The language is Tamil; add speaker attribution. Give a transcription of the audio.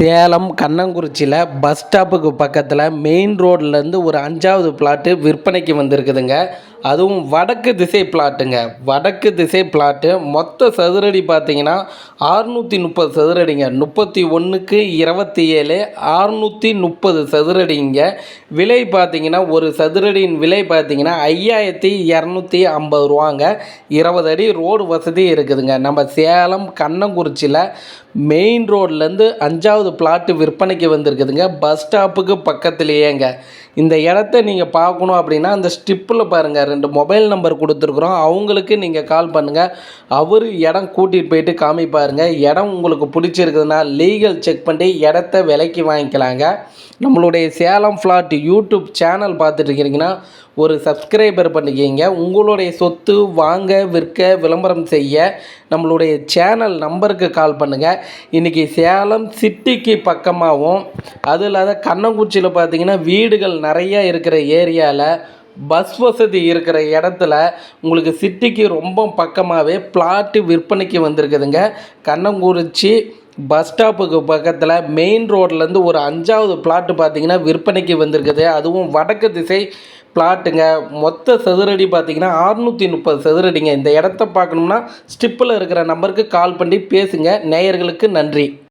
Speaker 1: சேலம் கண்ணங்குறிச்சியில் பஸ் ஸ்டாப்புக்கு பக்கத்தில் மெயின் ரோட்லேருந்து ஒரு அஞ்சாவது பிளாட்டு விற்பனைக்கு வந்திருக்குதுங்க. அதுவும் வடக்கு திசை பிளாட்டுங்க வடக்கு திசை பிளாட்டு மொத்த சதுரடி பார்த்தீங்கன்னா ஆறுநூற்றி முப்பது சதுரடிங்க. முப்பத்தி ஒன்றுக்கு இருபத்தி ஏழு ஆறுநூற்றி முப்பது சதுரடிங்க. விலை பார்த்தீங்கன்னா ஒரு சதுரடியின் விலை பார்த்தீங்கன்னா ஐயாயிரத்தி இரநூத்தி ஐம்பது ரூபாங்க. இருபது அடி ரோடு வசதி இருக்குதுங்க. நம்ம சேலம் கண்ணங்குறிச்சியில் மெயின் ரோட்லேருந்து அஞ்சாவது பிளாட்டு விற்பனைக்கு வந்திருக்குதுங்க. பஸ் ஸ்டாப்புக்கு பக்கத்துலேயேங்க. இந்த இடத்த நீங்கள் பார்க்கணும் அப்படின்னா அந்த ஸ்டிப்பில் பாருங்கள் ரெண்டு மொபைல் நம்பர் கொடுத்துருக்குறோம். அவங்களுக்கு நீங்கள் கால் பண்ணுங்கள் அவர் இடம் கூட்டிகிட்டு போயிட்டு காமிப்பாருங்க இடம் உங்களுக்கு பிடிச்சிருக்குதுன்னா லீகல் செக் பண்ணி இடத்த விலைக்கு வாங்கிக்கலாங்க. நம்மளுடைய சேலம் ஃப்ளாட் யூடியூப் சேனல் பார்த்துட்டு இருக்கிறீங்கன்னா ஒரு சப்ஸ்கிரைபர் பண்ணிக்கிங்க. உங்களுடைய சொத்து வாங்க விற்க விளம்பரம் செய்ய நம்மளுடைய சேனல் நம்பருக்கு கால் பண்ணுங்கள் இன்றைக்கி சேலம் சிட்டிக்கு பக்கமாகவும் அது இல்லாத கண்ணங்குச்சியில் பார்த்தீங்கன்னா வீடுகள் நிறைய இருக்கிற ஏரியாவில் பஸ் வசதி இருக்கிற இடத்துல உங்களுக்கு சிட்டிக்கு ரொம்ப பக்கமாகவே பிளாட்டு விற்பனைக்கு வந்திருக்குதுங்க. கண்ணங்குறிச்சி பஸ் ஸ்டாப்புக்கு பக்கத்தில் மெயின் ரோட்லேருந்து ஒரு அஞ்சாவது பிளாட்டு பார்த்திங்கன்னா விற்பனைக்கு வந்திருக்குது. அதுவும் வடக்கு திசை பிளாட்டுங்க மொத்த சதுரடி பார்த்திங்கன்னா அறுநூற்றி முப்பது சதுரடிங்க. இந்த இடத்த பார்க்கணும்னா ஸ்டிப்பில் இருக்கிற நம்பருக்கு கால் பண்ணி பேசுங்க. நேயர்களுக்கு நன்றி.